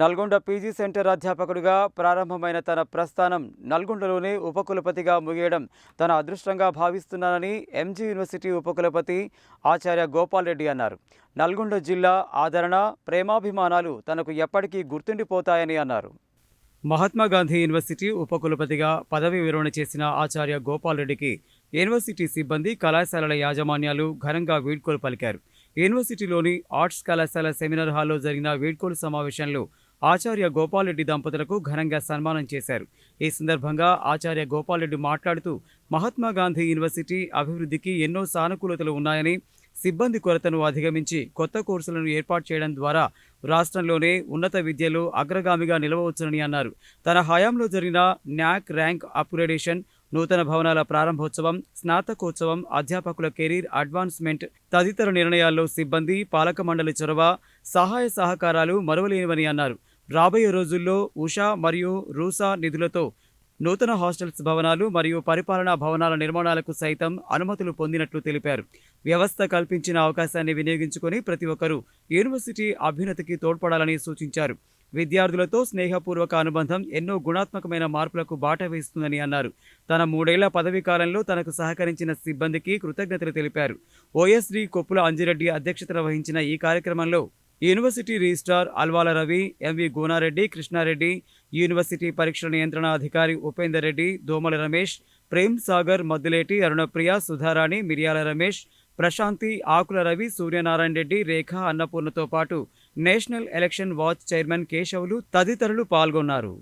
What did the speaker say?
Nalgonda PG centre అధ్యాపకుడిగా ప్రారంభమైన తన ప్రస్థానం నల్గొండలోనే ఉపకులపతిగా ముగియడం తన అదృష్టంగా భావిస్తున్నానని ఎంజీ యూనివర్సిటీ ఉపకులపతి ఆచార్య గోపాల్ రెడ్డి అన్నారు. నల్గొండ జిల్లా ఆదరణ ప్రేమాభిమానాలు తనకు ఎప్పటికీ గుర్తుండిపోతాయని అన్నారు. మహాత్మా గాంధీ యూనివర్సిటీ ఉపకులపతిగా పదవి విరమణ చేసిన ఆచార్య గోపాల్ రెడ్డికి యూనివర్సిటీ సిబ్బంది కళాశాలల యాజమాన్యాలు ఘనంగా వీడ్కోలు పలికారు. యూనివర్సిటీలోని ఆర్ట్స్ కళాశాల సెమినార్ హాల్లో జరిగిన వీడ్కోలు సమావేశంలో ఆచార్య గోపాలరెడ్డి దంపతులకు ఘనంగా సన్మానం చేశారు. ఈ సందర్భంగా ఆచార్య గోపాలరెడ్డి మాట్లాడుతూ మహాత్మా గాంధీ యూనివర్సిటీ అభివృద్ధికి ఎన్నో సానుకూలతలు ఉన్నాయని సిబ్బంది కొరతను అధిగమించి కొత్త కోర్సులను ఏర్పాటు చేయడం ద్వారా రాష్ట్రంలోనే ఉన్నత విద్యలో అగ్రగామిగా నిలవవచ్చునని అన్నారు. తన హయాంలో జరిగిన న్యాక్ ర్యాంక్ అప్గ్రేడేషన్ నూతన భవనాల ప్రారంభోత్సవం స్నాతకోత్సవం అధ్యాపకుల కెరీర్ అడ్వాన్స్మెంట్ తదితర నిర్ణయాల్లో సిబ్బంది పాలక మండలి చొరవ సహాయ సహకారాలు మరువలేనివని అన్నారు. రాబోయే రోజుల్లో ఉషా మరియు రూసా నిధులతో నూతన హాస్టల్స్ భవనాలు మరియు పరిపాలనా భవనాల నిర్మాణాలకు సైతం అనుమతులు పొందినట్లు తెలిపారు. వ్యవస్థ కల్పించిన అవకాశాన్ని వినియోగించుకొని ప్రతి ఒక్కరూ యూనివర్సిటీ అభ్యున్నతికి తోడ్పడాలని సూచించారు. విద్యార్థులతో స్నేహపూర్వక అనుబంధం ఎన్నో గుణాత్మకమైన మార్పులకు బాట వేస్తుందని అన్నారు. తన మూడేళ్ళ పదవీ కాలంలో తనకు సహకరించిన సిబ్బందికి కృతజ్ఞతలు తెలిపారు. ఓఎస్డి కొప్పుల అంజిరెడ్డి అధ్యక్షతన వహించిన ఈ కార్యక్రమంలో university registrar Alwala Ravi MV Gonareddy Krishnareddy university పరీక్షల నియంత్రణ అధికారి ఉపేందర్ రెడ్డి దోమల రమేష్ ప్రేమ్ సాగర్ మద్దులేటి అరుణప్రియ సుధారాణి మిరియాల రమేష్ ప్రశాంతి ఆకుల రవి సూర్యనారాయణ రెడ్డి రేఖ అన్నపూర్ణతో పాటు national election watch chairman Keshavulu తదితరులు పాల్గొన్నారు.